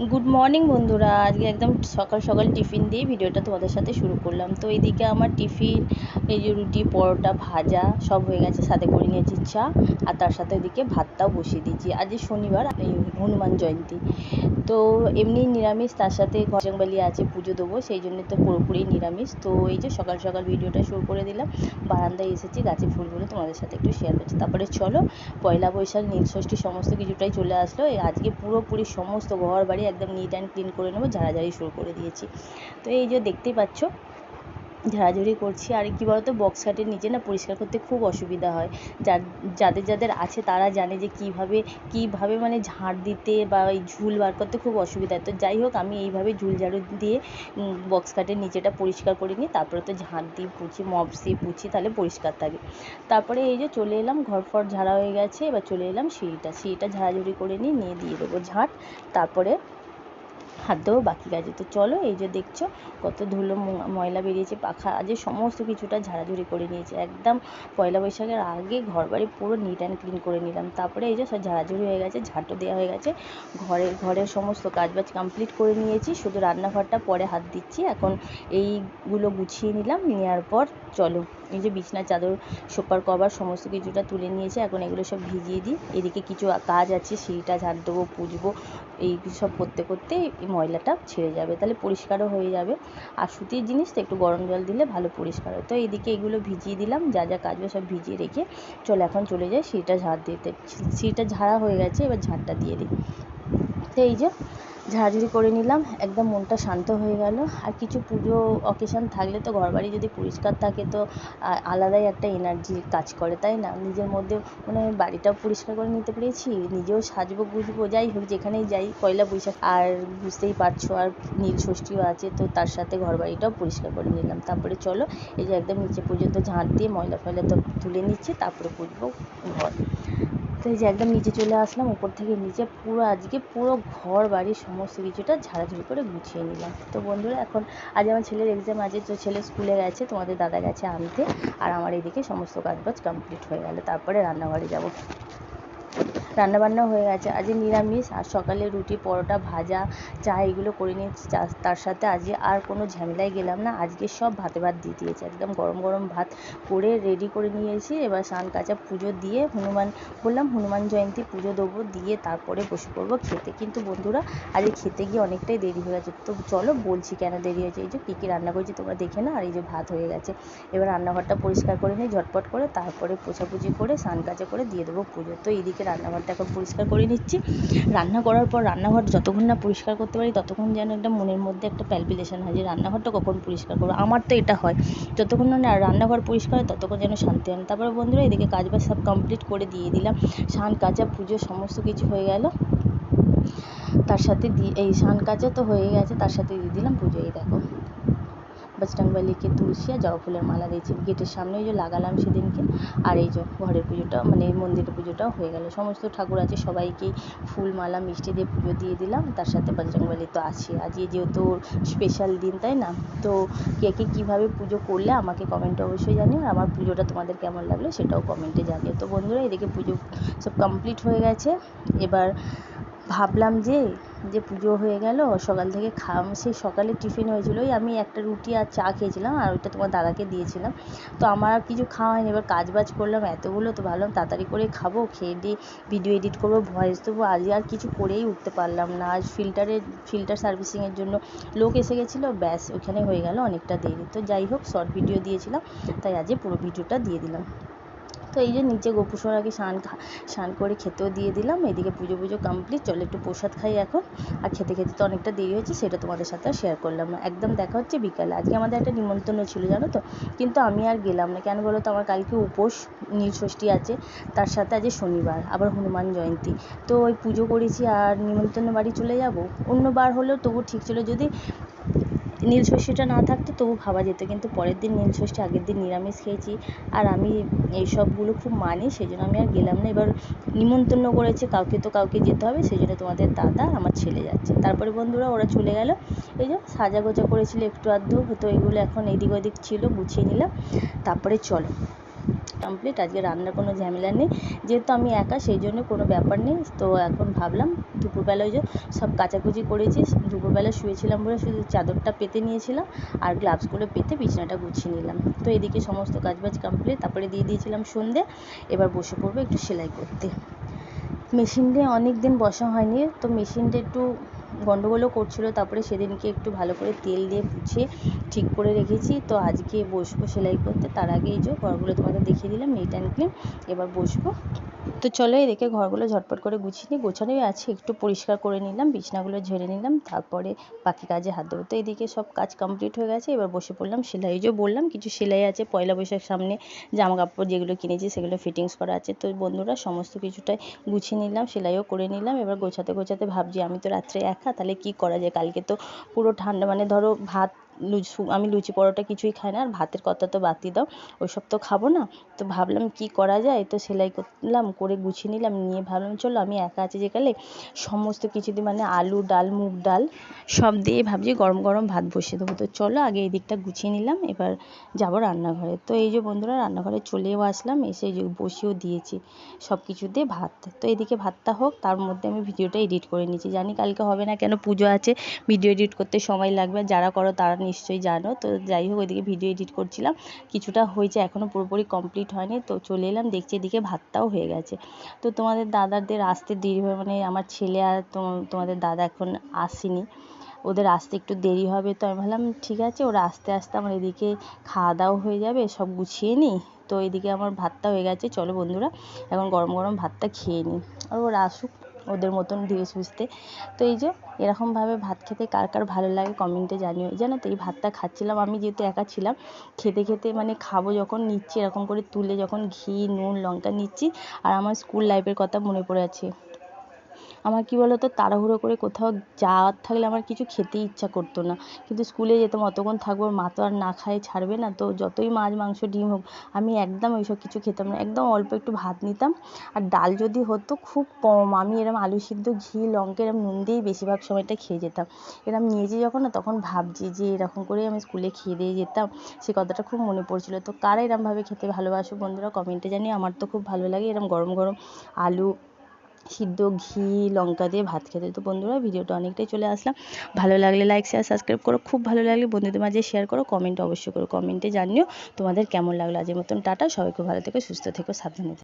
Good morning বন্ধুরা। আজকে একদম সকাল সকাল টিফিন দিয়ে ভিডিওটা তোমাদের সাথে শুরু করলাম। তো এদিকে আমার টিফিন এই যে রুটি, পরোটা, ভাজা সব হয়ে গেছে, সাথে করে নিয়েছি চা আর তার সাথে ওইদিকে ভাতটাও বসিয়ে দিয়েছি। আজ শনিবার, এই হনুমান জয়ন্তী। তো এমনি নিরামিষ, তার সাথে গজংবালি আছে, পুজো দেবো, সেই জন্য তো পুরোপুরি নিরামিষ। তো এই যে সকাল সকাল ভিডিওটা শুরু করে দিলাম, বারান্দায় এসেছি গাছে ফুলগুলো তোমাদের সাথে একটু শেয়ার করছি। তারপরে চলো, পয়লা বৈশাখ নীলষষ্ঠী সমস্ত কিছুটাই চলে আসলো। এই আজকে পুরোপুরি সমস্ত ঘর বাড়ি একদম নিট অ্যান্ড ক্লিন করে নেব, ঝাড়াঝাড়ি শুরু করে দিয়েছি। তো এই যে দেখতেই পাচ্ছ ঝাড়াঝাড়ি করছি। আর কি বলতো বক্স খাটের নিচে না পরিষ্কার করতে খুব অসুবিধা হয়। যার, যাদের যাদের আছে তারা জানে যে কীভাবে কীভাবে মানে ঝাড় দিতে বা ওই ঝুল বার করতে খুব অসুবিধা হয়। তো যাই হোক, আমি এইভাবে ঝুল ঝাড়ু দিয়ে বক্স খাটের নিচেটা পরিষ্কার করে নিই তারপরে তো ঝাঁট দিই পুছি মপ দিয়ে পুছি তাহলে পরিষ্কার থাকে। তারপরে এই যে চলে এলাম, ঘর ফর ঝাড়া হয়ে গেছে, এবার চলে এলাম সিঁড়িটা। সিঁড়িটা ঝাড়াঝুড়ি করে নিই নিয়ে দিয়ে দেবো ঝাঁট তারপরে দেবো বাকি কাজে তো চলো এই যে দেখছ কত ধুলো ময়লা বেরিয়েছে, পাখা আজ সমস্ত কিছুটা ঝাড়াঝুড়ি করে নিয়েছি। একদম পয়লা বৈশাখের আগে ঘর বাড়ি পুরো নিট অ্যান্ড ক্লিন করে নিলাম। তারপরে এই যে সব ঝাড়াঝুড়ি হয়ে গেছে ঝাঁটো দেওয়া হয়ে গেছে। ঘরের ঘরের সমস্ত কাজবাজ কমপ্লিট করে নিয়েছি। শুধু রান্নাঘরটা পরে হাত দিচ্ছি। এখন এইগুলো গুছিয়ে নিলাম। নেওয়ার পর চলো। এই যে বিছনার চাদর সোপার কভার সমস্ত কিছুটা তুলে নিয়েছে। এখন এগুলো সব ভিজিয়ে দিই। এদিকে কিছু কাজ আছে, সিঁড়িটা ঝাঁট দেবো, পুজবো, এই সব করতে করতে এই ময়লাটা ছেড়ে যাবে। তাহলে পরিষ্কারও হয়ে যাবে। আর সুতির জিনিস তো একটু গরম জল দিলে ভালো পরিষ্কার হয়। তো এদিকে এগুলো ভিজিয়ে দিলাম, যা যা কাজ সব ভিজিয়ে রেখে চলো এখন চলে যাই সিঁড়িটা ঝাড় দিতে। সিঁড়িটা ঝাড়া হয়ে গেছে, এবার ঝাড়টা দিয়ে দিই। তো এই যে ঝাড়াঝাড়ি করে নিলাম, একদম মনটা শান্ত হয়ে গেল। আর কিছু পুজো অকেশান থাকলে তো ঘর বাড়ি যদি পরিষ্কার থাকে তো আলাদাই একটা এনার্জি কাজ করে, তাই না? নিজের মধ্যে মানে বাড়িটাও পরিষ্কার করে নিতে পেরেছি, নিজেও সাজবো গুজবো, যাই হোক, যেখানেই যাই, পয়লা বৈশাখ, আর বুঝতেই পারছ, আর নীল ষষ্ঠীও আছে, তো তার সাথে ঘর বাড়িটাও পরিষ্কার করে নিলাম। তারপরে চলো, এই যে একদম নিচে পর্যন্ত ঝাঁট দিয়ে ময়লা ফয়লা তো তুলে নিচ্ছি, তারপরে পুজবো ঘর। তো এই যে একদম নিচে চলে আসলাম, উপর থেকে নিচে পুরো আজকে পুরো ঘর বাড়ির সমস্ত কিছুটা ঝাড়াঝুড়ি করে গুছিয়ে নিলাম। তো বন্ধুরা, এখন আজ আমার ছেলের এক্সাম আছে, তো ছেলে স্কুলে গেছে, তোমাদের দাদা গেছে আনতে, আর আমার এইদিকে সমস্ত কাজবাজ কমপ্লিট হয়ে গেল, তারপরে রান্নাঘরে যাব। রান্নাবান্না হয়ে গেছে। আজকে নিরামিষ আর সকালে রুটি, পরোটা, ভাজা, চা এগুলো করে নিয়েছি। তার সাথে আজকে আর কোনো ঝামেলায় গেলাম না। আজকে সব ভাতে ভাত দিয়ে দিয়েছে। একদম গরম গরম ভাত করে রেডি করে নিয়েছি। এবার স্নান কাচা পুজো দিয়ে হনুমান, বললাম হনুমান জয়ন্তী পুজো দেবো দিয়ে তারপরে বসে পড়ব খেতে। কিন্তু বন্ধুরা, আজকে খেতে গিয়ে অনেকটাই দেরি হয়ে গেছে। তো চলো বলছি কেন দেরি হয়েছে? এই যে কী কী রান্না করেছি তোমরা দেখে না আর এই যে ভাত হয়ে গেছে। এবার রান্নাঘরটা পরিষ্কার করে নিই ঝটপট করে। তারপরে পোছাপুছি করে স্নান কাচা করে দিয়ে দেবো পুজো। তো এইদিকে রান্নাঘর ঘরটা এখন পরিষ্কার করে নিচ্ছি। রান্না করার পর রান্নাঘর যতক্ষণ না পরিষ্কার করতে পারি, ততক্ষণ যেন একটা মনের মধ্যে একটা প্যালপিটেশন হয় যে, রান্নাঘরটা কখন পরিষ্কার করব? আমার তো এটা হয়। যতক্ষণ না রান্নাঘর পরিষ্কার হয়, ততক্ষণ যেন শান্তি হয় তারপরে বন্ধুরা, এদিকে কাজ বাজ সব কমপ্লিট করে দিয়ে দিলাম। স্নান কাচা পুজো সমস্ত কিছু হয়ে গেল। তার সাথে দিয়ে এই স্নান কাচা তো হয়ে গেছে, তার সাথে দিয়ে দিলাম পুজো। এই দেখো। বজরংবলীকে তুলসী আর জবা ফুলের মালা দিয়েছি। গেটের সামনে ওই যে লাগালাম সেদিনকে। আর এই যে ঘরের পুজোটা মানে মন্দিরের পুজোটাও হয়ে গেল। সমস্ত ঠাকুর আছে, সবাইকেই ফুল, মালা, মিষ্টি দিয়ে পুজো দিয়ে দিলাম। তার সাথে বজরংবলী তো আছে আজকে যেহেতু স্পেশাল দিন, তাই না? তো কে কে কীভাবে পুজো করলে আমাকে কমেন্টে অবশ্যই জানিও। আর আমার পুজোটা তোমাদের কেমন লাগল সেটাও কমেন্টে জানিও। তো বন্ধুরা, এদিকে পুজো সব কমপ্লিট হয়ে গেছে। এবার ভাবলাম যে যে পুজো হয়ে গেল, সকাল থেকে খা সেই সকালে টিফিন হয়েছিল। ওই আমি একটা রুটি আর চা খেয়েছিলাম, আর ওইটা তোমার দাদাকে দিয়েছিলাম। তো আমার আর কিছু খাওয়া হয়নি। এবার কাজ বাজ করলাম, এতগুলো তো ভাবলাম তাড়াতাড়ি করে খাব, খেয়ে দিয়ে ভিডিও এডিট করব ভয়েস দেবো। আজ আর কিছু করেই উঠতে পারলাম না। আজ ফিল্টারের ফিল্টার সার্ভিসিংয়ের জন্য লোক এসে গেছিল, ব্যাস, ওখানে হয়ে গেল অনেকটা দেরি। তো যাই হোক শর্ট ভিডিও দিয়েছিলাম, তাই আজকে পুরো ভিডিওটা দিয়ে দিলাম। তো এই যে নিচে গোপু সোনাকে স্নান স্নান করে খেতেও দিয়ে দিলাম। এদিকে পুজো পুজো কমপ্লিট চলো একটু প্রসাদ খাই এখন। আর খেতে খেতে তো অনেকটা দেরি হয়েছে, সেটা তোমাদের সাথে শেয়ার করলাম। না একদম দেখা হচ্ছে বিকালে। আজকে আমাদের একটা নিমন্ত্রণ ছিল, জানো তো? কিন্তু আমি আর গেলাম না। কেন বলো তো? আমার কালকে উপোস নীলষষ্ঠী আছে। তার সাথে আজকে শনিবার, আবার হনুমান জয়ন্তী। তো ওই পুজো করেছি আর নিমন্ত্রণ বাড়ি চলে যাব। অন্য বার হলেও তবু ঠিক ছিল যদি নীলষষ্ঠীটা না থাকতো, তবু ভাবা যেত। কিন্তু পরের দিন নীল ষষ্ঠী আগের দিন নিরামিষ খেয়েছি। আর আমি এই সবগুলো খুব মানি সেই জন্য আমি আর গেলাম না। এবার নিমন্ত্রণ করেছে কাউকে, তো কাউকে যেতে হবে সেই জন্য তোমাদের দাদা আমার ছেলে যাচ্ছে। তারপরে বন্ধুরা, ওরা চলে গেল। এই যে সাজা গোজা করেছিল একটু আধটু, তো এগুলো এখন এদিক ওদিক ছিল, গুছিয়ে নিলাম। তারপরে চলো। কমপ্লিট আজকে রান্নার কোনো ঝামেলা নেই। যেহেতু আমি একা, সেই জন্য কোনো ব্যাপার নেই। তো এখন ভাবলাম, দুপুরবেলা ওই যে সব কাচাকুচি করেছি, দুপুরবেলা শুয়েছিলাম বলে শুধু চাদরটা পেতে নিয়েছিলাম আর গ্লাভসগুলো পেতে বিছানাটা গুছিয়ে নিলাম। তো এদিকে সমস্ত কাজবাজ কমপ্লিট তারপরে দিয়ে দিয়েছিলাম সন্ধে, এবার বসে পড়ব একটু সেলাই করতে। মেশিনটা অনেক দিন বসা হয়নি, তো মেশিনটা একটু গন্ডগোলও করছিল, তারপরে সেদিনকে একটু ভালো করে তেল দিয়ে মুছে ঠিক করে রেখেছি। তো আজকে বসবো সেলাই করতে, তার আগে এই যে ঘরগুলো তোমাদের দেখিয়ে দিলাম নিট অ্যান্ড ক্লিন এবার বসবো। তো চলো এই এদিকে ঘরগুলো ঝটপট করে গুছিয়ে নিই। গোছানোই আছে, একটু পরিষ্কার করে নিলাম, বিছনাগুলো ঝেড়ে নিলাম, তারপরে বাকি কাজে হাত দেবো। তো এদিকে সব কাজ কমপ্লিট হয়ে গেছে, এবার বসে পড়লাম। সেলাই যে বললাম, কিছু সেলাই আছে, পয়লা বৈশাখ সামনে জামা কাপড় যেগুলো কিনেছি, সেগুলো ফিটিংস করা আছে। তো বন্ধুরা, সমস্ত কিছুটাই গুছিয়ে নিলাম, সেলাইও করে নিলাম। এবার গোছাতে গোছাতে ভাবছি, আমি তো রাত্রে একা, তাহলে কী করা যায়? কালকে তো পুরো ঠান্ডা মানে ধরো ভাত লুচি আমি লুচি পরোটা কিছুই খাই না, আর ভাতের কথা তো বাদই দাও, ওইসব তো খাব না। তো ভাবলাম কী করা যায়, তো সেলাই করলাম, করে গুছিয়ে নিলাম, নিয়ে ভাবলাম চলো আমি একা আছি যেকালে সমস্ত কিছু দিয়ে মানে আলু ডাল, মুগ ডাল, সব দিয়ে ভাবছি গরম গরম ভাত বসিয়ে দেবো। তো চলো আগে এই দিকটা গুছিয়ে নিলাম, এবার যাব রান্নাঘরে। তো এই যে বন্ধুরা, রান্নাঘরে চলেও আসলাম, এসে যে বসিয়েও দিয়েছি সব কিছু দিয়ে ভাত। তো এদিকে ভাতটা হোক, তার মধ্যে আমি ভিডিওটা এডিট করে নিয়েছি। জানি কালকে হবে না কেন, পুজো আছে, ভিডিও এডিট করতে সময় লাগবে, যারা করো তারা নিশ্চয়ই জানো। তো যাই হোক, ওইদিকে ভিডিও এডিট করছিলাম। কিছুটা হয়েছে এখনও পুরোপুরি কমপ্লিট হয়নি। তো চলে এলাম, দেখছি এদিকে ভাতটাও হয়ে গেছে। তো তোমাদের দাদাদের আসতে দেরি হবে মানে আমার ছেলে আর তোমাদের দাদা এখন আসেনি। ওদের আসতে একটু দেরি হবে, তো আমি ভাবলাম, ঠিক আছে, ওরা আস্তে আস্তে আমার এদিকে খাওয়া দাওয়া হয়ে যাবে, সব গুছিয়ে নিই তো এদিকে আমার ভাতটা হয়ে গেছে। চলো বন্ধুরা, এখন গরম গরম ভাতটা খেয়ে নিই আর ওরা আসুক। ওদের মতন ধীরে সুস্থে। তো এই যে এরকমভাবে ভাত খেতে কার কার ভালো লাগে কমেন্টে জানিও। জানো তো, এই ভাতটা খাচ্ছিলাম, আমি যেহেতু একা ছিলাম, খেতে খেতে মানে খাব যখন নিচ্ছি, এরকম করে তুলে যখন ঘি, নুন, লঙ্কা নিচ্ছি, আর আমার স্কুল লাইফের কথা মনে পড়ে আছে। আমার কী বলো তো তাড়াহুড়ো করে কোথাও যাওয়ার থাকলে আমার কিছু খেতেই ইচ্ছা করতো না। কিন্তু স্কুলে যেতাম, অতক্ষণ থাকব মা তো আর না খায়, ছাড়বে না। তো যতই মাছ, মাংস, ডিম হোক, আমি একদম ওইসব কিছু খেতাম না। একদম অল্প একটু ভাত নিতাম। আর ডাল যদি হতো, খুব কম। আমি এরম আলু সিদ্ধ, ঘি, লঙ্কা, এরম নুন দিয়েই বেশিরভাগ সময়টা খেয়ে যেতাম। এরম নিয়েছি যখন না, তখন ভাবছি যে এরকম করেই আমি স্কুলে খেয়ে দিয়ে যেতাম। সে কথাটা খুব মনে পড়ছিলো। তো কারা এরমভাবে খেতে ভালোবাসো বন্ধুরা, কমেন্টে জানিয়ে আমার তো খুব ভালো লাগে এরম গরম গরম আলু সিদ্ধ ঘি, লঙ্কা দিয়ে ভাত খেতে। তো বন্ধুরা, ভিডিওটা অনেকটাই চলে আসলাম। ভালো লাগলে লাইক শেয়ার সাবস্ক্রাইব করো। খুব ভালো লাগলে বন্ধুদের মাঝে শেয়ার করো কমেন্ট অবশ্যই করো। কমেন্টে জানিও তোমাদের কেমন লাগল। আজের মতন টাটা। সবাই খুব ভালো থেকো, সুস্থ থেকো, সাবধানে থেকো।